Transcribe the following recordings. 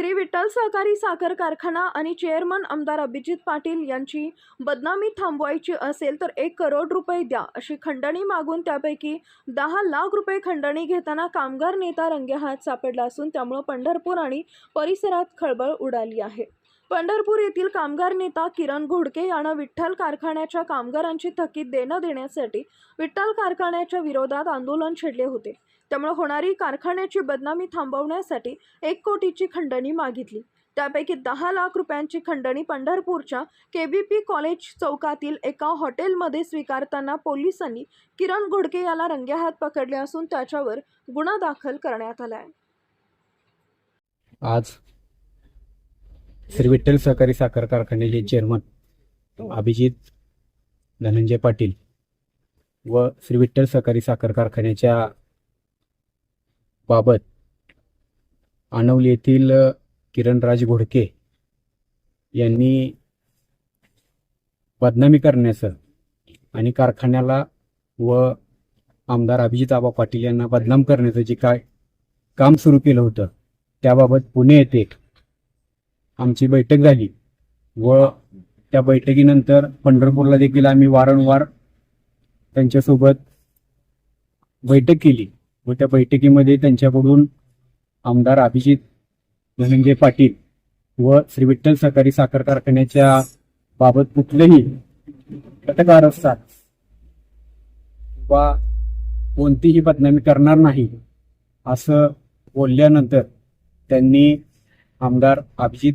श्री विठ्ठल सहकारी साखर कारखाना आणि चेअरमन आमदार अभिजित पाटील यांची बदनामी थांबवायची असेल तर एक करोड रुपये द्या अशी खंडणी मागून त्यापैकी दहा लाख रुपये खंडणी घेताना कामगार नेता रंगेहात सापडला असून त्यामुळं पंढरपूर आणि परिसरात खळबळ उडाली आहे. पंढरपूर येथील कामगार नेता किरण घोडके यानं विठ्ठल कारखान्याच्या कामगारांची थकीत देणं देण्यासाठी विठ्ठल कारखान्याच्या विरोधात आंदोलन छेडले होते. त्यामुळे होणारी कारखान्याची बदनामी थांबवण्यासाठी एक कोटीची खंडणी मागितली. त्यापैकी दहा लाख रुपयांची खंडणी पंढरपूरच्या के बी पी कॉलेज चौकातील एका हॉटेलमध्ये स्वीकारताना पोलिसांनी किरण घोडके याला रंगेहात पकडले असून त्याच्यावर गुन्हा दाखल करण्यात आला आहे. आज श्री विठ्ठल सहकारी साखर कारखान्याचे चेअरमन अभिजित धनंजय पाटील व श्री विठ्ठल सहकारी साखर कारखान्याच्या बाबत आनवली येथील किरणराज घोडके यांनी बदनामी करण्याचं आणि कारखान्याला व आमदार अभिजित आबा पाटील यांना बदनाम करण्याचं जे काय काम सुरू केलं होतं त्याबाबत पुणे येथे आमची बैठक झाली. व त्या बैठकीनंतर पंढरपूरला देखील आम्ही वारंवार त्यांच्यासोबत बैठक केली. व त्या बैठकीमध्ये त्यांच्याकडून आमदार अभिजित धनंजय पाटील व श्री विठ्ठल सहकारी साखर कारखान्याच्या बाबत कुठलेही घटकार असतात वा कोणतीही बदनामी करणार नाही असं बोलल्यानंतर त्यांनी आमदार अभिजित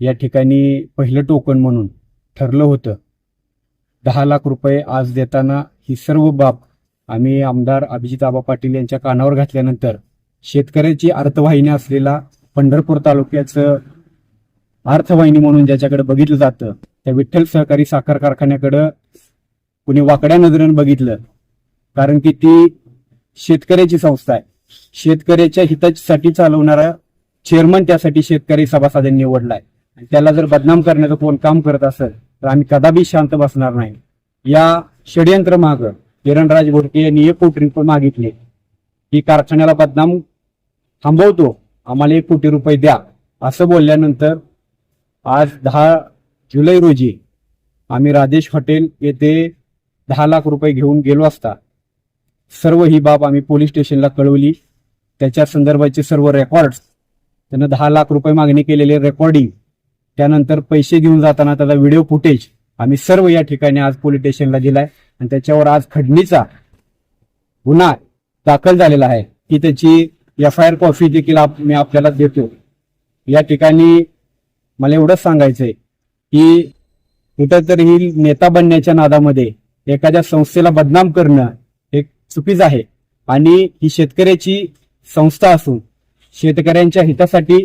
या ठिकाणी पहिलं टोकन म्हणून ठरलं होतं. दहा लाख रुपये आज देताना ही सर्व बाब आम्ही आमदार अभिजित आबा पाटील यांच्या कानावर घातल्यानंतर शेतकऱ्याची अर्थवाहिनी असलेला पंढरपूर तालुक्याचं अर्थवाहिनी म्हणून ज्याच्याकडे बघितलं जातं त्या विठ्ठल सहकारी साखर कारखान्याकडं कुणी वाकड्या नजरेनं बघितलं. कारण की ती शेतकऱ्याची संस्था आहे. शेतकऱ्याच्या हितासाठी चालवणारा चेअरमन त्यासाठी शेतकरी सभासदांनी निवडलाय त्याला जर बदनाम करण्याचं कोण काम करत असेल तर आम्ही कदापि शांत बसणार नाही. या षडयंत्र माग किरणराज घोडके यांनी एक कोटी रुपये मागितले. की कारखान्याला बदनाम थांबवतो आम्हाला एक कोटी रुपये द्या. असं बोलल्यानंतर आज दहा जुलै रोजी आम्ही राजेश हॉटेल येथे दहा लाख रुपये घेऊन गेलो असता. सर्व ही बाब आम्ही पोलीस स्टेशनला कळवली. त्याच्या संदर्भाचे सर्व रेकॉर्ड्स त्यानं दहा लाख रुपये मागणी केलेले रेकॉर्डिंग त्यानंतर पैसे घेऊन जाताना त्याचा व्हिडिओ फुटेज आम्ही सर्व या ठिकाणी आज पोलीस स्टेशनला दिलाय. आणि त्याच्यावर आज खडणीचा गुन्हा दाखल झालेला आहे. की त्याची एफ आय आर कॉफी देखील मी आपल्याला देतो. या ठिकाणी मला एवढंच सांगायचंय की कुठंतरी नेता बनण्याच्या नादामध्ये एखाद्या संस्थेला बदनाम करणं हे चुकीचं आहे. आणि ही शेतकऱ्याची संस्था असून शेतकऱ्यांच्या हितासाठी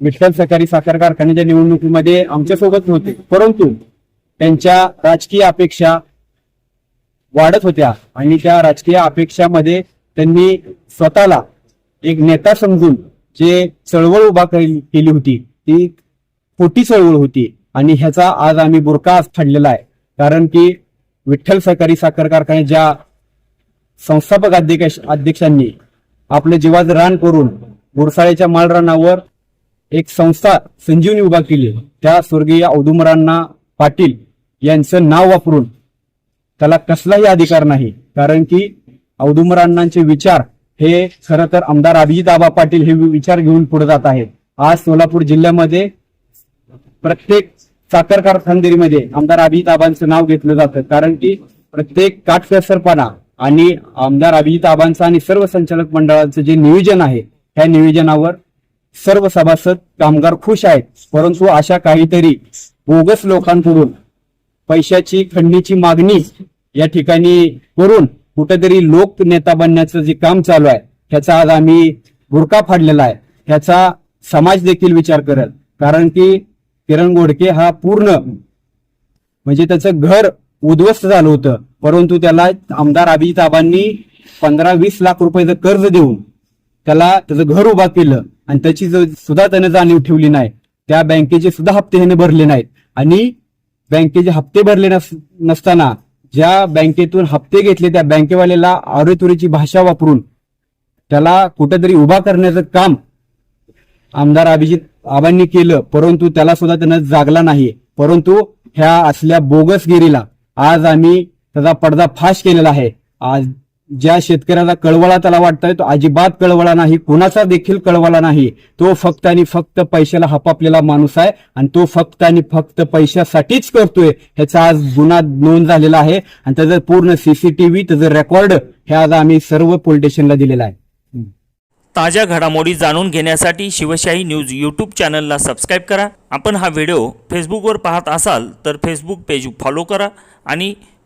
विठ्ठल सहकारी साखर कारखान्याच्या निवडणुकीमध्ये आमच्यासोबत नव्हते. परंतु त्यांच्या राजकीय अपेक्षा वाढत होत्या आणि त्या राजकीय अपेक्षामध्ये त्यांनी स्वतःला एक नेता समजून जे चळवळ उभा केली होती ती खोटी चळवळ होती आणि ह्याचा आज आम्ही बुरका फाडलेला आहे. कारण की विठ्ठल सहकारी साखर कारखान्याच्या संस्थापक अध्यक्ष अध्यक्षांनी आपले जीवाचं रान करून गुरसाळ्याच्या माळरानावर एक संस्था संजीवनी उभा केली त्या स्वर्गीय औदुमरांना पाटील यांचं नाव वापरून त्याला कसलाही अधिकार नाही. कारण की औदुमरांनाचे विचार हे खरं तर आमदार अभिजित आबा पाटील हे विचार घेऊन पुढे जात आहेत. आज सोलापूर जिल्ह्यामध्ये प्रत्येक साखर कारखानदारीमध्ये आमदार अभिजित आबांचं नाव घेतलं जातं. कारण की प्रत्येक काटकसरपणा आणि आमदार अभिजित आबांचं आणि सर्व संचालक मंडळाचं जे नियोजन आहे ह्या नियोजनावर सर्व सभासद कामगार खुश आहेत. परंतु अशा काहीतरी बोगस लोकांकडून पैशाची खंडीची मागणी या ठिकाणी करून कुठेतरी लोक नेता बनण्याचं जे काम चालू आहे ह्याचा आज आम्ही बुरका फाडलेला आहे. ह्याचा समाज देखील विचार करत कारण की किरण गोडके हा पूर्ण म्हणजे त्याचं घर उद्ध्वस्त झालं होतं. परंतु त्याला आमदार अभिजित आबांनी पंधरा वीस लाख रुपयाचं कर्ज देऊन त्याला त्याचं घर उभा केलं आणि त्याची जो- सुद्धा त्याने जाणीव ठेवली नाही त्या बँकेचे सुद्धा हप्ते ह्याने भरले नाहीत. आणि बँकेचे हप्ते भरले नस- नसताना ज्या बँकेतून हप्ते घेतले त्या बँकेवाल्याला आरेतुरीची भाषा वापरून त्याला कुठेतरी उभा करण्याचं काम आमदार अभिजित आबांनी केलं परंतु त्याला सुद्धा त्यानं जागला नाही. परंतु ह्या असल्या बोगसगिरीला आज आम्ही त्याचा पडदा फाश केलेला आहे. आज ज्या शेतकऱ्याला कळवळा त्याला वाटतंय तो अजिबात कळवळा नाही. कुणाचा देखील कळवळा नाही. तो फक्त आणि फक्त पैशाला हपापलेला माणूस आहे आणि तो फक्त आणि फक्त पैशासाठीच करतोय. ह्याचा आज गुन्हा नोंद झालेला आहे. आणि त्याचं पूर्ण सीसीटीव्ही त्याचं रेकॉर्ड हे आज आम्ही सर्व पोलीस स्टेशनला दिलेलं आहे. ताज्या घडामोडी जाणून घेण्यासाठी शिवशाही न्यूज यूट्यूब चॅनलला सबस्क्राईब करा. आपण हा व्हिडिओ फेसबुकवर पाहत असाल तर फेसबुक पेज फॉलो करा आणि